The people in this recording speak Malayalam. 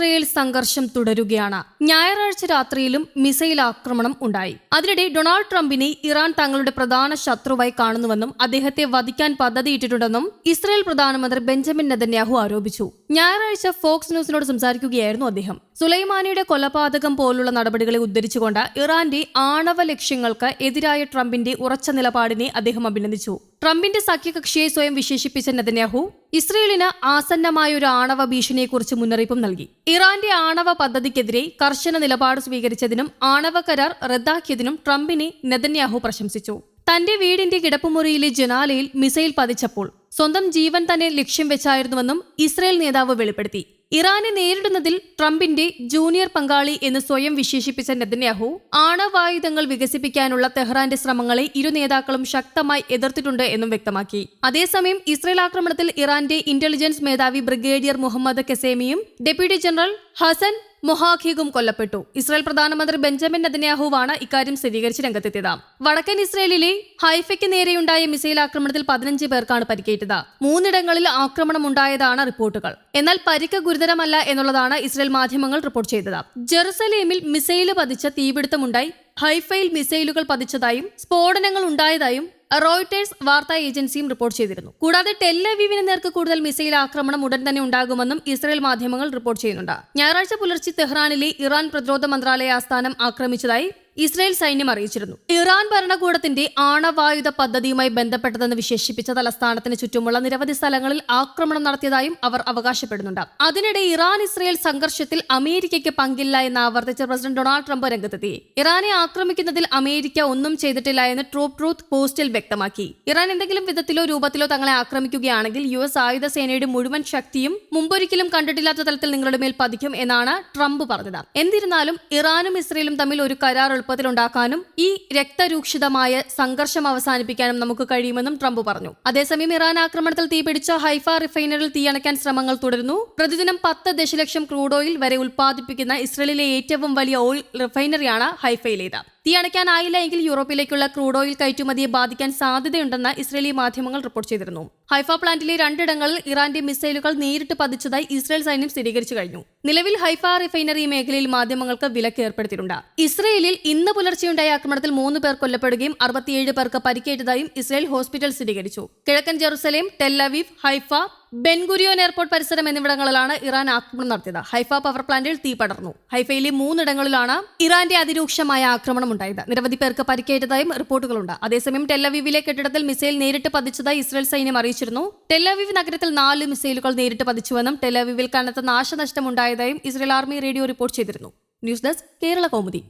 ഇസ്രയേൽ സംഘർഷം തുടരുകയാണ്. ഞായറാഴ്ച രാത്രിയിലും മിസൈൽ ആക്രമണം ഉണ്ടായി. അതിനിടെ ഡൊണാൾഡ് ട്രംപിനെ ഇറാൻ തങ്ങളുടെ പ്രധാന ശത്രുവായി കാണുന്നുവെന്നും അദ്ദേഹത്തെ വധിക്കാൻ പദ്ധതിയിട്ടിട്ടുണ്ടെന്നും ഇസ്രയേൽ പ്രധാനമന്ത്രി ബെഞ്ചമിൻ നെതന്യാഹു ആരോപിച്ചു. ഞായറാഴ്ച ഫോക്സ് ന്യൂസിനോട് സംസാരിക്കുകയായിരുന്നു അദ്ദേഹം. സുലൈമാനിയുടെ കൊലപാതകം പോലുള്ള നടപടികളെ ഉദ്ധരിച്ചുകൊണ്ട് ഇറാന്റെ ആണവ ലക്ഷ്യങ്ങൾക്ക് എതിരായ ട്രംപിന്റെ ഉറച്ച നിലപാടിനെ അദ്ദേഹം അഭിനന്ദിച്ചു. ട്രംപിന്റെ സഖ്യകക്ഷിയെ സ്വയം വിശേഷിപ്പിച്ച നെതന്യാഹു ഇസ്രയേലിന് ആസന്നമായ ഒരു ആണവ ഭീഷണിയെക്കുറിച്ച് മുന്നറിയിപ്പും നൽകി. ഇറാന്റെ ആണവ പദ്ധതിക്കെതിരെ കർശന നിലപാട് സ്വീകരിച്ചതിനും ആണവ കരാർ റദ്ദാക്കിയതിനും ട്രംപിനെ നെതന്യാഹു പ്രശംസിച്ചു. തന്റെ വീടിന്റെ കിടപ്പുമുറിയിലെ ജനാലയിൽ മിസൈൽ പതിച്ചപ്പോൾ സ്വന്തം ജീവൻ തന്നെ ലക്ഷ്യം വെച്ചായിരുന്നുവെന്നും ഇസ്രയേൽ നേതാവ് വെളിപ്പെടുത്തി. ഇറാനെ നേരിടുന്നതിൽ ട്രംപിന്റെ ജൂനിയർ പങ്കാളി എന്ന് സ്വയം വിശേഷിപ്പിച്ച നെതന്യാഹു ആണവായുധങ്ങൾ വികസിപ്പിക്കാനുള്ള തെഹ്റാന്റെ ശ്രമങ്ങളെ ഇരു നേതാക്കളും ശക്തമായി എതിർത്തിട്ടുണ്ട് എന്നും വ്യക്തമാക്കി. അതേസമയം ഇസ്രയേൽ ആക്രമണത്തിൽ ഇറാന്റെ ഇന്റലിജൻസ് മേധാവി ബ്രിഗേഡിയർ മുഹമ്മദ് കെസേമിയും ഡെപ്യൂട്ടി ജനറൽ ഹസൻ മൊഹാഖിഗും കൊല്ലപ്പെട്ടു. ഇസ്രായേൽ പ്രധാനമന്ത്രി ബെഞ്ചമിൻ നദിനാഹുവാണ് ഇക്കാര്യം സ്ഥിരീകരിച്ച് രംഗത്തെത്തിയത്. വടക്കൻ ഇസ്രയേലിലെ ഹൈഫയ്ക്ക് നേരെയുണ്ടായ മിസൈൽ ആക്രമണത്തിൽ പതിനഞ്ച് പേർക്കാണ് പരിക്കേറ്റത്. മൂന്നിടങ്ങളിൽ ആക്രമണം ഉണ്ടായതാണ് റിപ്പോർട്ടുകൾ. എന്നാൽ പരിക്ക് ഗുരുതരമല്ല എന്നുള്ളതാണ് ഇസ്രായേൽ മാധ്യമങ്ങൾ റിപ്പോർട്ട് ചെയ്തത്. ജെറുസലേമിൽ മിസൈൽ പതിച്ച തീപിടുത്തമുണ്ടായി. ഹൈഫയിൽ മിസൈലുകൾ പതിച്ചതായും സ്ഫോടനങ്ങൾ ഉണ്ടായതായും റോയിട്ടേഴ്സ് വാർത്താ ഏജൻസിയും റിപ്പോർട്ട് ചെയ്തിരുന്നു. കൂടാതെ ടെല്ലവീവിന് നേർക്ക് കൂടുതൽ മിസൈൽ ആക്രമണം ഉടൻ തന്നെ ഉണ്ടാകുമെന്നും ഇസ്രയേൽ മാധ്യമങ്ങൾ റിപ്പോർട്ട് ചെയ്യുന്നുണ്ട്. ഞായറാഴ്ച പുലർച്ചെ തെഹ്റാനിലെ ഇറാൻ പ്രതിരോധ മന്ത്രാലയ ആസ്ഥാനം ആക്രമിച്ചതായി ഇസ്രായേൽ സൈന്യം അറിയിച്ചിരുന്നു. ഇറാൻ ഭരണകൂടത്തിന്റെ ആണവായുധ പദ്ധതിയുമായി ബന്ധപ്പെട്ടതെന്ന് വിശേഷിപ്പിച്ച തലസ്ഥാനത്തിന് ചുറ്റുമുള്ള നിരവധി സ്ഥലങ്ങളിൽ ആക്രമണം നടത്തിയതായും അവർ അവകാശപ്പെടുന്നുണ്ട്. അതിനിടെ ഇറാൻ ഇസ്രായേൽ സംഘർഷത്തിൽ അമേരിക്കയ്ക്ക് പങ്കില്ല എന്ന് ആവർത്തിച്ച പ്രസിഡന്റ് ഡൊണാൾഡ് ട്രംപ് രംഗത്തെത്തി. ഇറാനെ ആക്രമിക്കുന്നതിൽ അമേരിക്ക ഒന്നും ചെയ്തിട്ടില്ല എന്ന് ട്രൂപ്പ് ട്രൂത്ത് പോസ്റ്റിൽ വ്യക്തമാക്കി. ഇറാൻ എന്തെങ്കിലും വിധത്തിലോ രൂപത്തിലോ തങ്ങളെ ആക്രമിക്കുകയാണെങ്കിൽ യു എസ് ആയുധ സേനയുടെ മുഴുവൻ ശക്തിയും മുമ്പൊരിക്കലും കണ്ടിട്ടില്ലാത്ത തലത്തിൽ നിങ്ങളുടെ മേൽ പതിക്കും എന്നാണ് ട്രംപ് പറഞ്ഞത്. എന്നിരുന്നാലും ഇറാനും ഇസ്രയേലും തമ്മിൽ ഒരു കരാർ എളുപ്പത്തിലുണ്ടാക്കാനും ഈ രക്തരൂക്ഷിതമായ സംഘർഷം അവസാനിപ്പിക്കാനും നമുക്ക് കഴിയുമെന്നും ട്രംപ് പറഞ്ഞു. അതേസമയം ഇറാൻ ആക്രമണത്തിൽ തീപിടിച്ച ഹൈഫ റിഫൈനറിൽ തീയണയ്ക്കാൻ ശ്രമങ്ങൾ തുടരുന്നു. പ്രതിദിനം പത്ത് ദശലക്ഷം ക്രൂഡ് ഓയിൽ വരെ ഉൽപ്പാദിപ്പിക്കുന്ന ഇസ്രയേലിലെ ഏറ്റവും വലിയ ഓയിൽ റിഫൈനറിയാണ് ഹൈഫയിലേത്. തീ അണയ്ക്കാനായില്ല എങ്കിൽ യൂറോപ്പിലേക്കുള്ള ക്രൂഡ് ഓയിൽ കയറ്റുമതിയെ ബാധിക്കാൻ സാധ്യതയുണ്ടെന്ന് ഇസ്രേലി മാധ്യമങ്ങൾ റിപ്പോർട്ട് ചെയ്തിരുന്നു. ഹൈഫ പ്ലാന്റിലെ രണ്ടിടങ്ങളിൽ ഇറാന്റെ മിസൈലുകൾ നേരിട്ട് പതിച്ചതായി ഇസ്രായേൽ സൈന്യം സ്ഥിരീകരിച്ചു കഴിഞ്ഞു. നിലവിൽ ഹൈഫ റിഫൈനറി മേഖലയിൽ മാധ്യമങ്ങൾക്ക് വിലക്ക് ഏർപ്പെടുത്തിയിട്ടുണ്ട്. ഇസ്രയേലിൽ ഇന്ന് പുലർച്ചെയുണ്ടായ ആക്രമണത്തിൽ മൂന്ന് പേർ കൊല്ലപ്പെടുകയും അറുപത്തിയേഴ് പേർക്ക് പരിക്കേറ്റതായും ഇസ്രായേൽ ഹോസ്പിറ്റൽ സ്ഥിരീകരിച്ചു. കിഴക്കൻ Jerusalem Tel Aviv Haifa Ben Gurion airport പരിസരം എന്നിവിടങ്ങളിലാണ് ഇറാൻ ആക്രമണം നടത്തിയത്. ഹൈഫ പവർ പ്ലാന്റിൽ തീ പടർന്നു. ഹൈഫയിലെ മൂന്നിടങ്ങളിലാണ് ഇറാന്റെ അതിരൂക്ഷമായ ആക്രമണം ഉണ്ടായത്. നിരവധി പേർക്ക് പരിക്കേറ്റതായും റിപ്പോർട്ടുകളുണ്ട്. അതേസമയം ടെല്ലവീവിലെ കെട്ടിടത്തിൽ മിസൈൽ നേരിട്ട് പതിച്ചതായി ഇസ്രായേൽ സൈന്യം അറിയിച്ചിരുന്നു. ടെല്ലവീവ് നഗരത്തിൽ നാല് മിസൈലുകൾ നേരിട്ട് പതിച്ചുവെന്നും ടെല്ലവീവിൽ കനത്ത നാശനഷ്ടമുണ്ടായതായും ഇസ്രായേൽ ആർമി റേഡിയോ റിപ്പോർട്ട് ചെയ്തിരുന്നു. News desk Kerala Kaumudi.